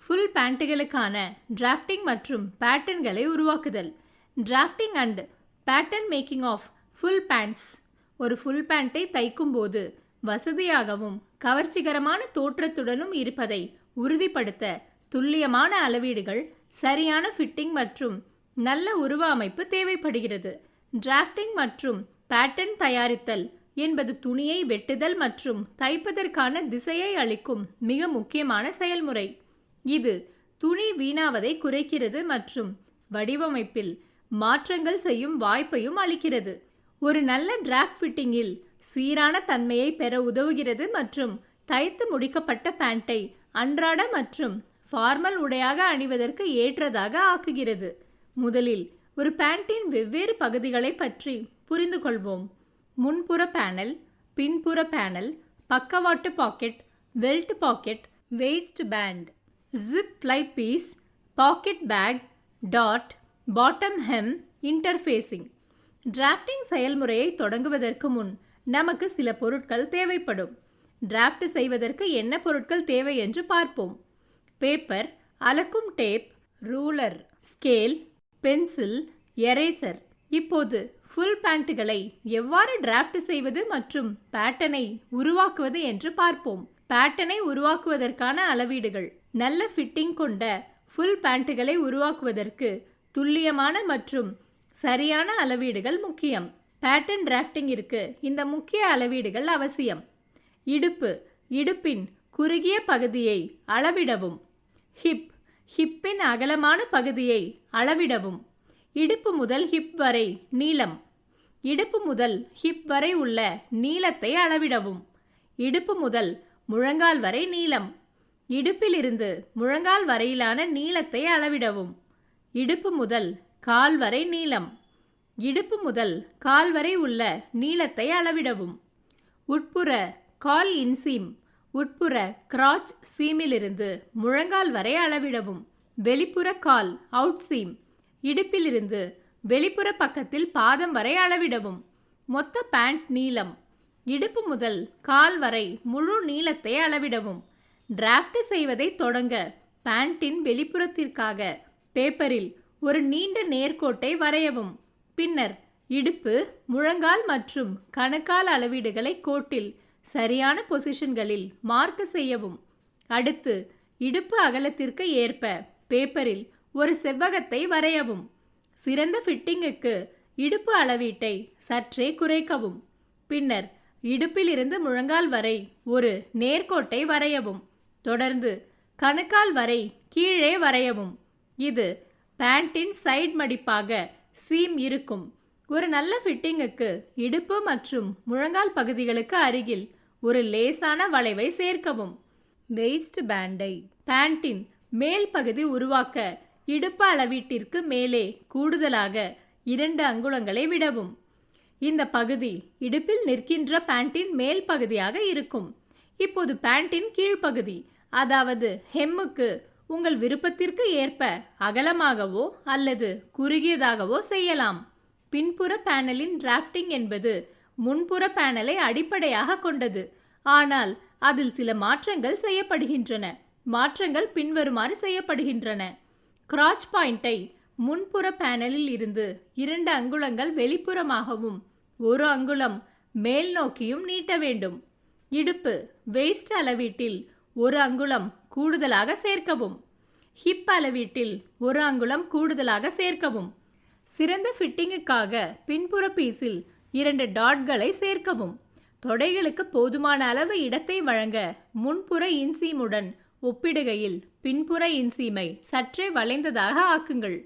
Full பேண்ட்டுகளுக்கான drafting மற்றும் பேட்டர்ன்களை உருவாக்குதல். Drafting and pattern making of full pants ஒரு ஃபுல் பேண்ட்டை தைக்கும்போது வசதியாகவும் கவர்ச்சிகரமான தோற்றத்துடனும் இருப்பதை உறுதிப்படுத்த துல்லியமான அளவீடுகள் சரியான ஃபிட்டிங் மற்றும் நல்ல உருவ அமைப்பு தேவைப்படுகிறது. டிராஃப்டிங் மற்றும் பேட்டர்ன் தயாரித்தல் என்பது துணியை வெட்டுதல் மற்றும் தைப்பதற்கான திசையை அளிக்கும் மிக முக்கியமான செயல்முறை. இது துணி வீணாவதை குறைக்கிறது மற்றும் வடிவமைப்பில் மாற்றங்கள் செய்யும் வாய்ப்பையும் அளிக்கிறது. ஒரு நல்ல டிராஃப்ட் ஃபிட்டிங்கில் சீரான தன்மையை பெற உதவுகிறது மற்றும் தைத்து முடிக்கப்பட்ட பேண்ட்டை அன்றாட மற்றும் ஃபார்மல் உடையாக அணிவதற்கு ஏற்றதாக ஆக்குகிறது. முதலில் ஒரு பேண்டின் வெவ்வேறு பகுதிகளை பற்றி புரிந்து கொள்வோம் முன்புற பேனல் பின்புற பேனல் பக்கவாட்டு pocket welt pocket waistband zip fly piece pocket back dot bottom hem interfacing drafting செயல்முறையை தொடங்குவதற்கு முன் நமக்கு சில பொருட்கள் தேவைப்படும். டிராஃப்ட் செய்வதற்கு என்ன பொருட்கள் தேவை என்று பார்ப்போம். பேப்பர் அளக்கும் tape ruler scale pencil eraser. இப்போது ஃபுல் பேண்ட்டுகளை எவ்வாறு டிராஃப்ட் செய்வது மற்றும் பேட்டனை உருவாக்குவது என்று பார்ப்போம். பேட்டனை உருவாக்குவதற்கான அளவீடுகள். நல்ல ஃபிட்டிங் கொண்ட ஃபுல் பேண்ட்டுகளை உருவாக்குவதற்கு துல்லியமான மற்றும் சரியான அளவீடுகள் முக்கியம். பேட்டர்ன் டிராஃப்டிங்கிற்கு இந்த முக்கிய அளவீடுகள் அவசியம். இடுப்பு. இடுப்பின் குறுகிய பகுதியை அளவிடவும். ஹிப் ஹிப்பின் அகலமான பகுதியை அளவிடவும். இடுப்பு முதல் ஹிப் வரை நீளம். இடுப்பு முதல் ஹிப் வரை உள்ள நீளத்தை அளவிடவும். இடுப்பு முதல் முழங்கால் வரை நீளம். இடுப்பிலிருந்து முழங்கால் வரையிலான நீளத்தை அளவிடவும். இடுப்பு முதல் கால் வரை நீளம். இடுப்பு முதல் கால் வரை உள்ள நீளத்தை அளவிடவும். உட்புற கால் இன்சீம் உட்புற கிராச் சீமிலிருந்து முழங்கால் வரை அளவிடவும். வெளிப்புற கால் அவுட் சீம் இடுப்பிலிருந்து வெளிப்புற பக்கத்தில் பாதம் வரை அளவிடவும். மொத்த பேண்ட் நீளம். இடுப்பு முதல் கால் வரை முழு நீளத்தை அளவிடவும். டிராஃப்ட் செய்வதை தொடங்க பேண்டின் வெளிப்புறத்திற்காக பேப்பரில் ஒரு நீண்ட நேர்கோட்டை வரையவும். பின்னர் இடுப்பு முழங்கால் மற்றும் கணுக்கால் அளவீடுகளை கோட்டில் சரியான பொசிஷன்களில் மார்க் செய்யவும். அடுத்து இடுப்பு அகலத்திற்கு ஏற்ப பேப்பரில் ஒரு செவ்வகத்தை வரையவும். சிறந்த ஃபிட்டிங்குக்கு இடுப்பு அளவீட்டை சற்றே குறைக்கவும். பின்னர் இடுப்பிலிருந்து முழங்கால் வரை ஒரு நேர்கோட்டை வரையவும். தொடர்ந்து கணுக்கால் வரை கீழே வரையவும். இது பேண்டின் சைடு மடிப்பாக சீம் இருக்கும். ஒரு நல்ல ஃபிட்டிங்குக்கு இடுப்பு மற்றும் முழங்கால் பகுதிகளுக்கு அருகில் ஒரு லேசான வளைவை சேர்க்கவும். வெயிஸ்ட் பேண்டை பேண்டின் மேல் பகுதி உருவாக்க இடுப்பு அளவீட்டிற்கு மேலே கூடுதலாக இரண்டு அங்குலங்களை விடவும். இந்த பகுதி இடுப்பில் நிற்கின்ற பேண்டின் மேல் பகுதியாக இருக்கும். இப்போது பேண்டின் கீழ்ப்பகுதி அதாவது ஹெம்முக்கு உங்கள் விருப்பத்திற்கு ஏற்ப அகலமாகவோ அல்லது குறுகியதாகவோ செய்யலாம். பின்புற பேனலின் டிராஃப்டிங் என்பது முன்புற பேனலை அடிப்படையாக கொண்டது. ஆனால் அதில் சில மாற்றங்கள் செய்யப்படுகின்றன. மாற்றங்கள் பின்வருமாறு செய்யப்படுகின்றன. கிராச் பாயிண்டை முன்புற பேனலில் இருந்து இரண்டு அங்குலங்கள் வெளிப்புறமாகவும் ஒரு அங்குலம் மேல் நோக்கியும் நீட்ட வேண்டும். இடுப்பு வேஸ்ட் அளவீட்டில் ஒரு அங்குலம் கூடுதலாக சேர்க்கவும். ஹிப் அளவீட்டில் ஒரு அங்குலம் கூடுதலாக சேர்க்கவும். சிறந்த ஃபிட்டிங்குக்காக பின்புற பீஸில் இரண்டு டாட்களை சேர்க்கவும். தொடைகளுக்கு போதுமான அளவு இடத்தை வழங்க முன்புற இன்சீமுடன் ஒப்பிடுகையில் பின்புற இன்சீமை சற்றே வளைந்ததாக ஆக்குங்கள்.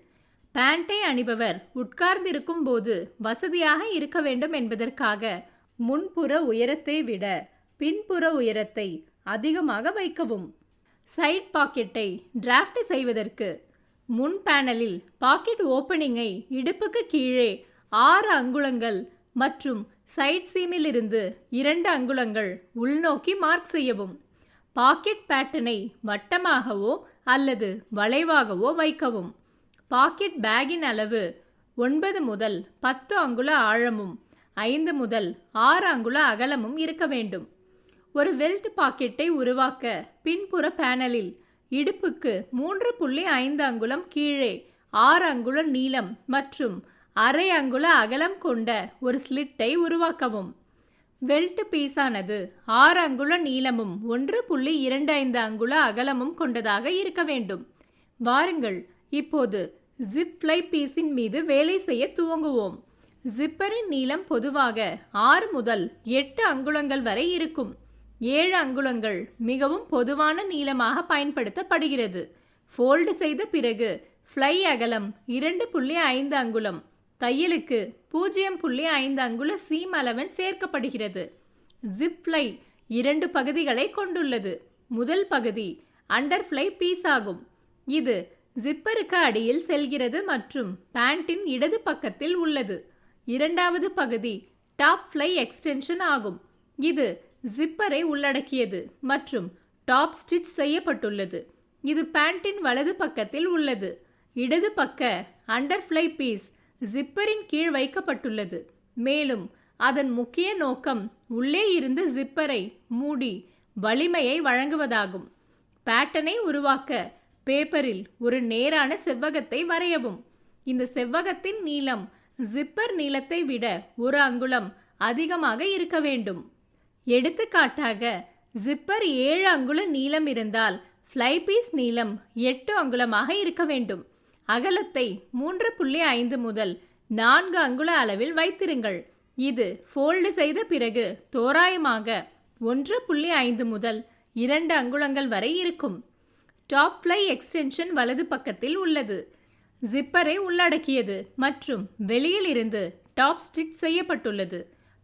பேண்டை அணிபவர் உட்கார்ந்திருக்கும் போது வசதியாக இருக்க வேண்டும் என்பதற்காக முன்புற உயரத்தை விட பின்புற உயரத்தை அதிகமாக வைக்கவும். சைட் பாக்கெட்டை டிராஃப்ட் செய்வதற்கு முன் பேனலில் பாக்கெட் ஓப்பனிங்கை இடுப்புக்கு கீழே ஆறு அங்குலங்கள் மற்றும் சைட் சீமிலிருந்து இரண்டு அங்குலங்கள் உள்நோக்கி மார்க் செய்யவும். பாக்கெட் பேட்டர்னை வட்டமாகவோ அல்லது வளைவாகவோ வைக்கவும். பாக்கெட் பேக்கின் அளவு ஒன்பது முதல் பத்து அங்குல ஆழமும் ஐந்து முதல் ஆறு அங்குல அகலமும் இருக்க வேண்டும். ஒரு வெல்ட் பாக்கெட்டை உருவாக்க பின்புற பேனலில் இடுப்புக்கு மூன்று புள்ளி ஐந்து அங்குலம் கீழே ஆறு அங்குல நீளம் மற்றும் அரை அங்குல அகலம் கொண்ட ஒரு ஸ்லிட்டை உருவாக்கவும். வெல்ட் பீஸானது ஆறு அங்குல நீளமும் ஒன்று புள்ளி இரண்டு ஐந்து அங்குல அகலமும் கொண்டதாக இருக்க வேண்டும். வாருங்கள் இப்போது ஜிப் ஃப்ளை பீஸின் மீது வேலை செய்ய துவங்குவோம். ஜிப்பரின் நீளம் பொதுவாக ஆறு முதல் எட்டு அங்குலங்கள் வரை இருக்கும். ஏழு அங்குலங்கள் மிகவும் பொதுவான நீளமாக பயன்படுத்தப்படுகிறது. ஃபோல்டு செய்த பிறகு ஃப்ளை அகலம் இரண்டு புள்ளி ஐந்து அங்குலம் தையலுக்கு பூஜ்ஜியம் புள்ளி ஐந்து அங்குல சீம் அலவன் சேர்க்கப்படுகிறது. ஜிப் ஃப்ளை இரண்டு பகுதிகளை கொண்டுள்ளது. முதல் பகுதி அண்டர்ஃப்ளை பீஸ் ஆகும். இது ஜிப்பருக்கு அடியில் செல்கிறது மற்றும் பேண்டின் இடது பக்கத்தில் உள்ளது. இரண்டாவது பகுதி டாப் ஃப்ளை எக்ஸ்டென்ஷன் ஆகும். இது ஜிப்பரை உள்ளடக்கியது மற்றும் டாப் ஸ்டிச் செய்யப்பட்டுள்ளது. இது பேண்டின் வலது பக்கத்தில் உள்ளது. இடது பக்க அண்டர்ஃப்ளை பீஸ் ஜிப்பரின் கீழ் வைக்கப்பட்டுள்ளது. மேலும் அதன் முக்கிய நோக்கம் உள்ளே இருந்து ஜிப்பரை மூடி வலிமையை வழங்குவதாகும். பேட்டனை உருவாக்க பேப்பரில் ஒரு நேரான செவ்வகத்தை வரையவும். இந்த செவ்வகத்தின் நீளம் ஜிப்பர் நீளத்தை விட ஒரு அங்குலம் அதிகமாக இருக்க வேண்டும். எடுத்துக்காட்டாக ஜிப்பர் ஏழு அங்குல நீளம் இருந்தால் ஃப்ளைபீஸ் நீளம் எட்டு அங்குலமாக இருக்க வேண்டும். அகலத்தை மூன்று புள்ளி ஐந்து முதல் நான்கு அங்குல அளவில் வைத்திருங்கள். இது ஃபோல்டு செய்த பிறகு தோராயமாக ஒன்று புள்ளி ஐந்து முதல் இரண்டு அங்குலங்கள் வரை இருக்கும். டாப் ஃப்ளை எக்ஸ்டென்ஷன் வலது பக்கத்தில் உள்ளது. ஜிப்பரை உள்ளடக்கியது மற்றும் வெளியில் இருந்து டாப் ஸ்டிச் செய்யப்பட்டுள்ளது.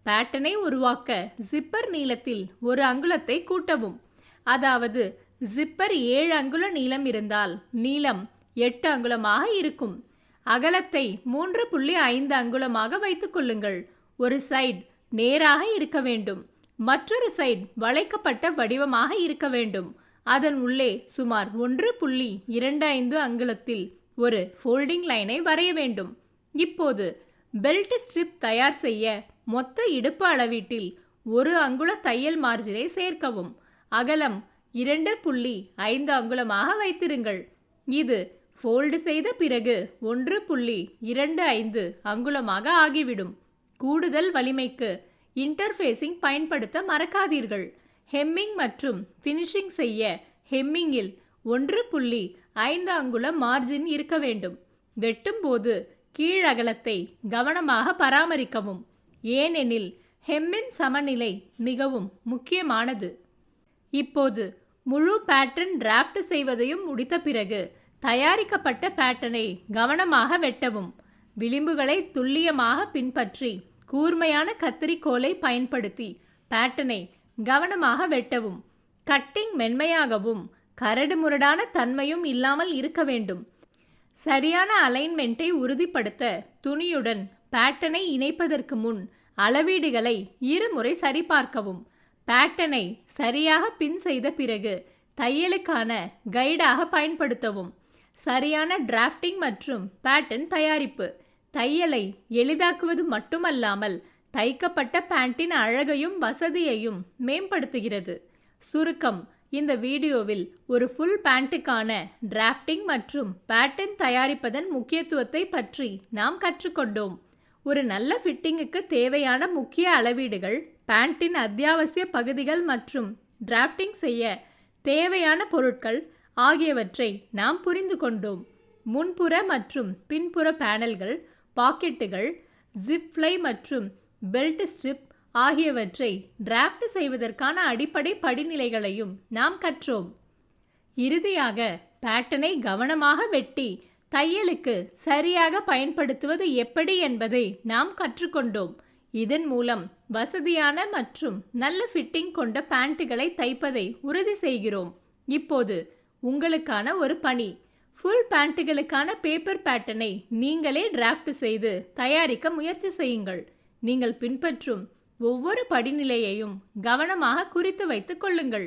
பேட்டனை உருவாக்க ஜிப்பர் நீளத்தில் ஒரு அங்குலத்தை கூட்டவும். அதாவது ஜிப்பர் ஏழு அங்குல நீளம் இருந்தால் நீளம் எட்டு அங்குலமாக இருக்கும். அகலத்தை மூன்று புள்ளி ஐந்து அங்குலமாக வைத்துக் கொள்ளுங்கள். ஒரு சைடு நேராக இருக்க வேண்டும். மற்றொரு சைடு வளைக்கப்பட்ட வடிவமாக இருக்க வேண்டும். அதன் உள்ளே சுமார் ஒன்று புள்ளி இரண்டு ஐந்து அங்குலத்தில் ஒரு ஃபோல்டிங் லைனை வரைய வேண்டும். இப்போது பெல்ட் ஸ்ட்ரிப் தயார் செய்ய மொத்த இடுப்பு அளவீட்டில் ஒரு அங்குல தையல் மார்ஜினை சேர்க்கவும். அகலம் இரண்டு புள்ளி ஐந்து அங்குலமாக வைத்திருங்கள். இது ஃபோல்டு செய்த பிறகு ஒன்று புள்ளி இரண்டு ஐந்து அங்குலமாக ஆகிவிடும். கூடுதல் வலிமைக்கு இன்டர்ஃபேஸிங் பயன்படுத்த மறக்காதீர்கள். ஹெம்மிங் மற்றும் ஃபினிஷிங் செய்ய ஹெம்மிங்கில் ஒன்று புள்ளி ஐந்து அங்குலம் மார்ஜின் இருக்க வேண்டும். வெட்டும்போது கீழகலத்தை கவனமாக பராமரிக்கவும். ஏனெனில் ஹெம்மின் சமநிலை மிகவும் முக்கியமானது. இப்போது முழு பேட்டர்ன் டிராஃப்ட் செய்வதையும் முடித்த பிறகு தயாரிக்கப்பட்ட பேட்டனை கவனமாக வெட்டவும். விளிம்புகளை துல்லியமாக பின்பற்றி கூர்மையான கத்தரிக்கோலை பயன்படுத்தி பேட்டனை கவனமாக வெட்டவும். கட்டிங் மென்மையாகவும் கரடுமுரடான தன்மையும் இல்லாமல் இருக்க வேண்டும். சரியான அலைன்மெண்ட்டை உறுதிப்படுத்த துணியுடன் பேட்டனை இணைப்பதற்கு முன் அளவீடுகளை இருமுறை சரிபார்க்கவும். பேட்டனை சரியாக பின் செய்த பிறகு தையலுக்கான கைடாக பயன்படுத்தவும். சரியான டிராஃப்டிங் மற்றும் பேட்டன் தயாரிப்பு. தையலை எளிதாக்குவது மட்டுமல்லாமல் தைக்கப்பட்ட பேண்டின் அழகையும் வசதியையும் மேம்படுத்துகிறது. சுருக்கம் இந்த வீடியோவில் ஒரு ஃபுல் பேண்ட்டுக்கான டிராஃப்டிங் மற்றும் பேட்டர்ன் தயாரிப்பதன் முக்கியத்துவத்தை பற்றி நாம் கற்றுக்கொண்டோம். ஒரு நல்ல ஃபிட்டிங்குக்கு தேவையான முக்கிய அளவீடுகள் பேண்டின் அத்தியாவசிய பகுதிகள் மற்றும் டிராஃப்டிங் செய்ய தேவையான பொருட்கள் ஆகியவற்றை நாம் புரிந்து கொண்டோம். முன்புற மற்றும் பின்புற பேனல்கள் பாக்கெட்டுகள் ஜிப்ஃப்ளை மற்றும் பெல்ட் ஸ்ட்ரிப் ஆகியவற்றை டிராஃப்ட் செய்வதற்கான அடிப்படை படிநிலைகளையும் நாம் கற்றோம். இறுதியாக பேட்டனை கவனமாக வெட்டி தையலுக்கு சரியாக பயன்படுத்துவது எப்படி என்பதை நாம் கற்றுக்கொண்டோம். இதன் மூலம் வசதியான மற்றும் நல்ல ஃபிட்டிங் கொண்ட பேண்ட்டுகளை தைப்பதை உறுதி செய்கிறோம். இப்போது உங்களுக்கான ஒரு பணி. ஃபுல் பேண்ட்டுகளுக்கான பேப்பர் பேட்டர்னை நீங்களே டிராஃப்ட் செய்து தயாரிக்க முயற்சி செய்யுங்கள். நீங்கள் பின்பற்றும் ஒவ்வொரு படிநிலையையும் கவனமாக குறித்து வைத்துக் கொள்ளுங்கள்.